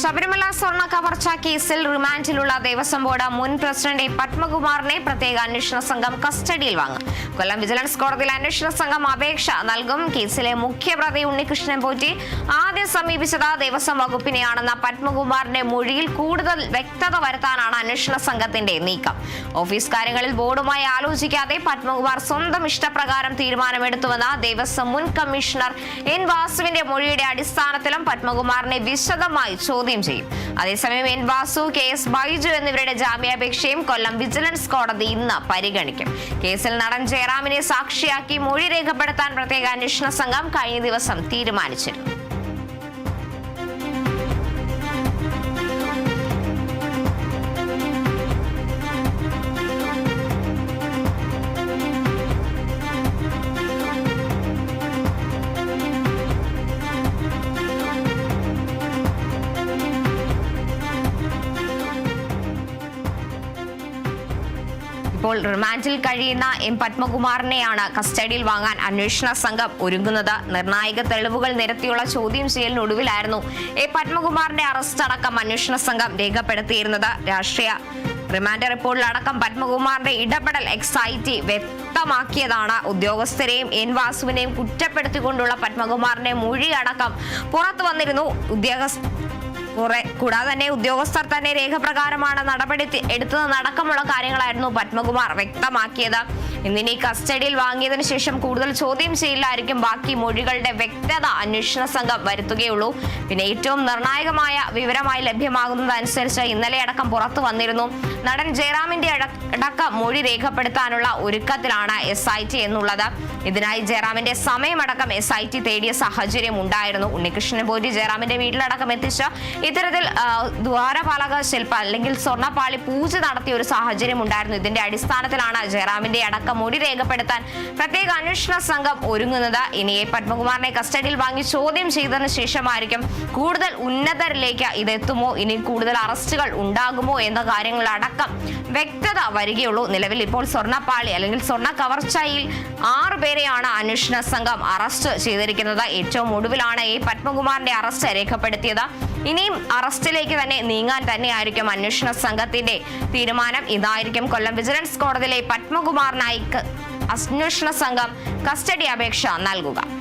ശബരിമല സ്വർണ കവർച്ച കേസിൽ റിമാൻഡിലുള്ള ദേവസ്വം ബോർഡ് മുൻ പ്രസിഡന്റ്. പത്മകുമാറിനെ പ്രത്യേക അന്വേഷണ സംഘം കസ്റ്റഡിയിൽ വാങ്ങും കൊല്ലം വിജിലൻസ് കോടതിയിൽ അന്വേഷണ സംഘം അപേക്ഷ നൽകും കേസിലെ മുഖ്യപ്രതി ഉണ്ണികൃഷ്ണൻ പോറ്റി ആദ്യം സമീപിച്ചത് ദേവസ്വം വകുപ്പിനെയാണെന്ന പത്മകുമാറിന്റെ മൊഴിയിൽ കൂടുതൽ വ്യക്തത വരുത്താനാണ് അന്വേഷണ സംഘത്തിന്റെ നീക്കം ഓഫീസ് കാര്യങ്ങളിൽ ബോർഡുമായി ആലോചിക്കാതെ പത്മകുമാർ സ്വന്തം ഇഷ്ടപ്രകാരം തീരുമാനമെടുത്തുവെന്ന ദേവസ്വം മുൻ കമ്മീഷണർ എൻ വാസുവിന്റെ മൊഴിയുടെ അടിസ്ഥാനത്തിലും പത്മകുമാറിനെ വിശദമായി ചോദ്യം ചെയ്യും. അതേസമയം N Vasu K S Baiju എന്നിവരുടെ ജാമ്യാപേക്ഷയും കൊല്ലം വിജിലൻസ് കോടതി ഇന്ന് പരിഗണിക്കും. കേസിൽ നടൻ ജയറാമിനെ സാക്ഷിയാക്കി മൊഴി രേഖപ്പെടുത്താൻ പ്രത്യേക അന്വേഷണ സംഘം കഴിഞ്ഞ ദിവസം തീരുമാനിച്ചിരുന്നു. ഇപ്പോൾ റിമാൻഡിൽ കഴിയുന്ന എം പത്മകുമാറിനെയാണ് കസ്റ്റഡിയിൽ വാങ്ങാൻ അന്വേഷണ സംഘം ഒരുങ്ങുന്നത്. നിർണായക തെളിവുകൾ നിരത്തിയുള്ള ചോദ്യം ചെയ്യലിനൊടുവിലായിരുന്നു എ പത്മകുമാറിന്റെ അറസ്റ്റ് അടക്കം അന്വേഷണ സംഘം രേഖപ്പെടുത്തിയിരുന്നത്. രാഷ്ട്രീയ റിമാൻഡ് റിപ്പോർട്ടിലടക്കം പത്മകുമാറിന്റെ ഇടപെടൽ എക്സൈറ്റി വ്യക്തമാക്കിയതാണ്. ഉദ്യോഗസ്ഥരെയും എൻ വാസുവിനെയും കുറ്റപ്പെടുത്തിക്കൊണ്ടുള്ള പത്മകുമാറിന്റെ മൊഴി അടക്കം പുറത്തു വന്നിരുന്നു. ഉദ്യോഗസ്ഥ കുറെ കൂടാതെ തന്നെ ഉദ്യോഗസ്ഥർ തന്നെ രേഖപ്രകാരമാണ് നടപടി എടുത്തത്. അടക്കമുള്ള കാര്യങ്ങളായിരുന്നു പത്മകുമാർ വ്യക്തമാക്കിയത്. ഇന്നിനി കസ്റ്റഡിയിൽ വാങ്ങിയതിനു ശേഷം കൂടുതൽ ചോദ്യം ചെയ്യലായിരിക്കും ബാക്കി മൊഴികളുടെ വ്യക്തത. അന്വേഷണ സംഘം വരുത്തുകയുള്ളൂ. പിന്നെ ഏറ്റവും നിർണായകമായ വിവരമായി ലഭ്യമാകുന്നതനുസരിച്ച് ഇന്നലെ അടക്കം പുറത്തു വന്നിരുന്നു. നടൻ ജയറാമിന്റെ അടക്ക മൊഴി രേഖപ്പെടുത്താനുള്ള ഒരുക്കത്തിലാണ് എസ് ഐ ടി എന്നുള്ളത്. ഇതിനായി ജയറാമിന്റെ സമയമടക്കം എസ് ഐ ടി തേടിയ സാഹചര്യം ഉണ്ടായിരുന്നു. ഉണ്ണികൃഷ്ണൻ പോറ്റി ജയറാമിന്റെ വീട്ടിലടക്കം എത്തിച്ച് ഇത്തരത്തിൽ ദ്വാരപാലക ശില്പ അല്ലെങ്കിൽ സ്വർണപ്പാളി പൂജ നടത്തിയ ഒരു സാഹചര്യം ഉണ്ടായിരുന്നു. ഇതിന്റെ അടിസ്ഥാനത്തിലാണ് ജയറാമിന്റെ അടക്കം മൊഴി രേഖപ്പെടുത്താൻ. പ്രത്യേക അന്വേഷണ സംഘം ഒരുങ്ങുന്നത് ഇനി എ പത്മകുമാറിനെ കസ്റ്റഡിയിൽ വാങ്ങി ചോദ്യം ചെയ്തതിനു ശേഷമായിരിക്കും കൂടുതൽ ഉന്നതരിലേക്ക് ഇതെത്തുമോ? ഇനി കൂടുതൽ അറസ്റ്റുകൾ ഉണ്ടാകുമോ എന്ന കാര്യങ്ങളടക്കം വ്യക്തത വരികയുള്ളൂ. നിലവിൽ ഇപ്പോൾ സ്വർണപ്പാളി അല്ലെങ്കിൽ സ്വർണ കവർച്ചയിൽ ആറു പേരെയാണ് അന്വേഷണ സംഘം അറസ്റ്റ് ചെയ്തിരിക്കുന്നത്. ഏറ്റവും ഒടുവിലാണ് എ പത്മകുമാറിന്റെ അറസ്റ്റ് രേഖപ്പെടുത്തിയത്. ഇനിയും അറസ്റ്റിലേക്ക് തന്നെ നീങ്ങാൻ തന്നെയായിരിക്കും അന്വേഷണ സംഘത്തിന്റെ തീരുമാനം. ഇതായിരിക്കും കൊല്ലം വിജിലൻസ് കോടതിയിലെ പത്മകുമാർ നായിക്ക് അന്വേഷണ സംഘം കസ്റ്റഡി അപേക്ഷ നൽകുക.